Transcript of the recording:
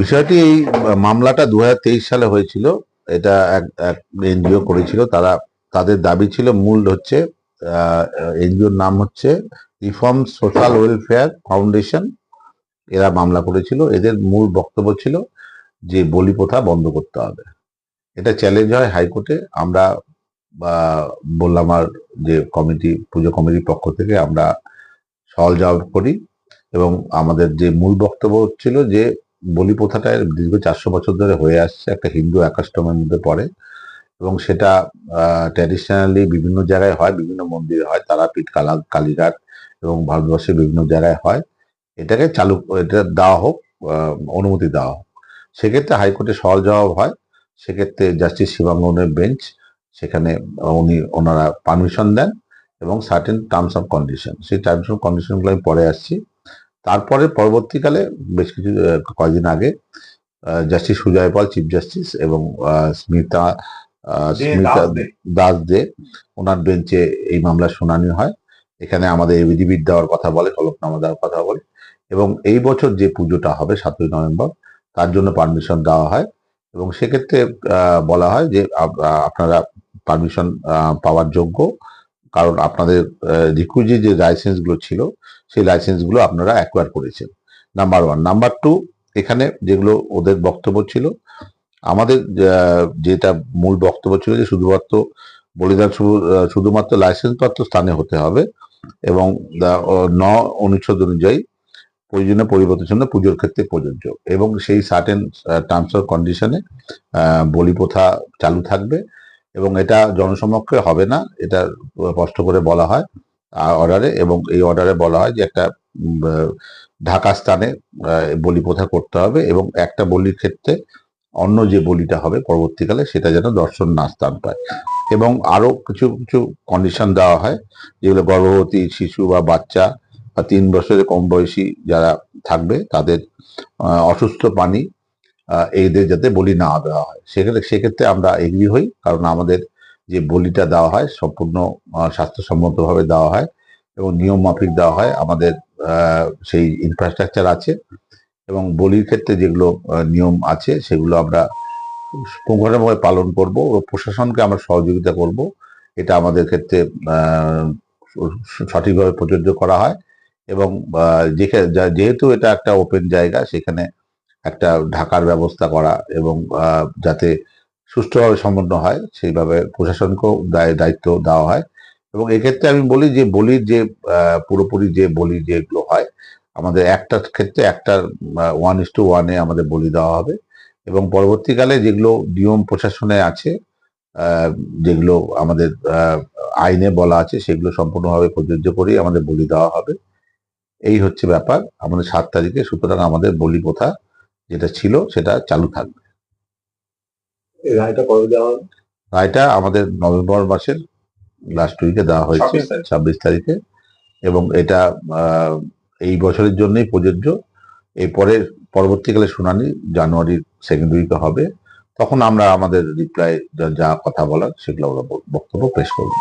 বিষয়টি এই মামলাটা দু হাজার তেইশ সালে হয়েছিল। এটা এক এক এনজিও করেছিল। তারা, তাদের দাবি ছিল মূল হচ্ছে এনজিওর নাম হচ্ছে রিফর্ম সোশ্যাল ওয়েলফেয়ার ফাউন্ডেশন। এরা মামলা করেছিল। এদের মূল বক্তব্য ছিল যে বলি প্রথা বন্ধ করতে হবে। এটা চ্যালেঞ্জ হয় হাইকোর্টে। আমরা বললাম আর যে কমিটি, পুজো কমিটির পক্ষ থেকে আমরা সহল জবাব করি। এবং আমাদের যে মূল বক্তব্য ছিল যে বলি প্রথাটা দীর্ঘ চারশো বছর ধরে হয়ে আসছে, একটা হিন্দু একাষ্টমের মধ্যে পড়ে। এবং সেটা ট্র্যাডিশনালি বিভিন্ন জায়গায় হয়, বিভিন্ন মন্দিরে হয়, তারাপীঠ, কালা, কালীঘাট এবং ভারতবর্ষের বিভিন্ন জায়গায় হয়। এটাকে চালু, এটা দেওয়া হোক অনুমতি দেওয়া হোক। সেক্ষেত্রে হাইকোর্টে সহজ জবাব হয়। সেক্ষেত্রে জাস্টিস শিবাঙ্গনের বেঞ্চ, সেখানে উনি, ওনারা পারমিশন দেন এবং সার্টেন টার্মস অফ কন্ডিশন সেই টার্মস অফ কন্ডিশনগুলো আমি পরে আসছি। তারপরে পরবর্তীকালে বেশ কিছু কয়েকদিন আগে justice Sujoy Pal chief justice এবং স্মিতা স্মিতা দাস দে। ওনার বেঞ্চে এই মামলার শুনানি হয়। এখানে আমাদের এবিডিবিট দেওয়ার কথা বলে হলফনামা দেওয়ার কথা বলে। এবং এই বছর যে পুজোটা হবে সাতই নভেম্বর তার জন্য পারমিশন দেওয়া হয়। এবং সেক্ষেত্রে আহ, বলা হয় যে আপনারা পারমিশন পাওয়ার যোগ্য। কারণ আপনাদের রিকুইজি যে লাইসেন্সগুলো ছিল সেই লাইসেন্সগুলো আপনারা অ্যাকোয়ার করেছেন। নাম্বার ওয়ান নাম্বার টু এখানে যেগুলো ওদের বক্তব্য ছিল, আমাদের যেটা মূল বক্তব্য ছিল যে শুধুমাত্র বলিদান শুধু- শুধুমাত্র লাইসেন্স প্রাপ্ত স্থানে হতে হবে এবং ন অনুচ্ছেদ অনুযায়ী প্রয়োজনীয় পরিবর্তনের জন্য পুজোর ক্ষেত্রে প্রযোজ্য এবং সেই সার্টেন টার্মস অফ কন্ডিশনে বলি প্রথা চালু থাকবে এবং এটা জনসমক্ষে হবে না, এটা স্পষ্ট করে বলা হয়। অর্ডারে এবং এই অর্ডারে বলা হয় যে একটা ঢাকা স্থানে বলি প্রথা করতে হবে এবং একটা বলির ক্ষেত্রে অন্য যে বলিটা হবে পরবর্তীকালে সেটা যেন দর্শন না স্থান পায়। এবং আরও কিছু কিছু কন্ডিশন দেওয়া হয় যেগুলো গর্ভবতী শিশু বা বাচ্চা বা তিন বছরের কম বয়সী যারা থাকবে তাদের অসুস্থ আহ, এদের যাতে বলি না দেওয়া হয়। সেক্ষেত্রে সেক্ষেত্রে আমরা এগ্রি হই কারণ আমাদের যে বলিটা দেওয়া হয়, সম্পূর্ণ স্বাস্থ্যসম্মতভাবে দেওয়া হয় এবং নিয়ম মাফিক দেওয়া হয়। আমাদের সেই ইনফ্রাস্ট্রাকচার আছে এবং বলির ক্ষেত্রে যেগুলো নিয়ম আছে সেগুলো আমরা পুঙ্খানুপুঙ্খভাবে পালন করব ও প্রশাসনকে আমরা সহযোগিতা করব। এটা আমাদের ক্ষেত্রে সঠিকভাবে প্রযোজ্য করা হয় এবং যেহেতু এটা একটা ওপেন জায়গা, সেখানে একটা ঢাকার ব্যবস্থা করা এবং যাতে সুষ্ঠুভাবে সম্পন্ন হয়, সেইভাবে প্রশাসনকেও দায়, দায়িত্ব দেওয়া হয়। এবং এক্ষেত্রে আমি বলি যে, বলির যে পুরোপুরি যে বলি যেগুলো হয়, আমাদের একটার ক্ষেত্রে একটার ওয়ান ইস টু ওয়ানে আমাদের বলি দেওয়া হবে। এবং পরবর্তীকালে যেগুলো নিয়ম প্রশাসনে আছে যেগুলো আমাদের আইনে বলা আছে, সেগুলো সম্পূর্ণভাবে প্রযোজ্য করেই আমাদের বলি দেওয়া হবে। এই হচ্ছে ব্যাপার। আমাদের সাত তারিখে সুতরাং আমাদের বলি প্রথা যেটা ছিল, সেটা চালু থাকবে। রায়টা কবে দেওয়া রায়টা আমাদের নভেম্বর মাসের লাস্ট উইকে দেওয়া হয়েছে ছাব্বিশ তারিখে। এবং এটা এই বছরের জন্যই প্রযোজ্য। এরপরে পরবর্তীকালে শুনানি জানুয়ারির সেকেন্ড উইকে হবে। তখন আমরা আমাদের রিপ্লাই যা কথা বলার সেগুলো আমরা বক্তব্য পেশ করব।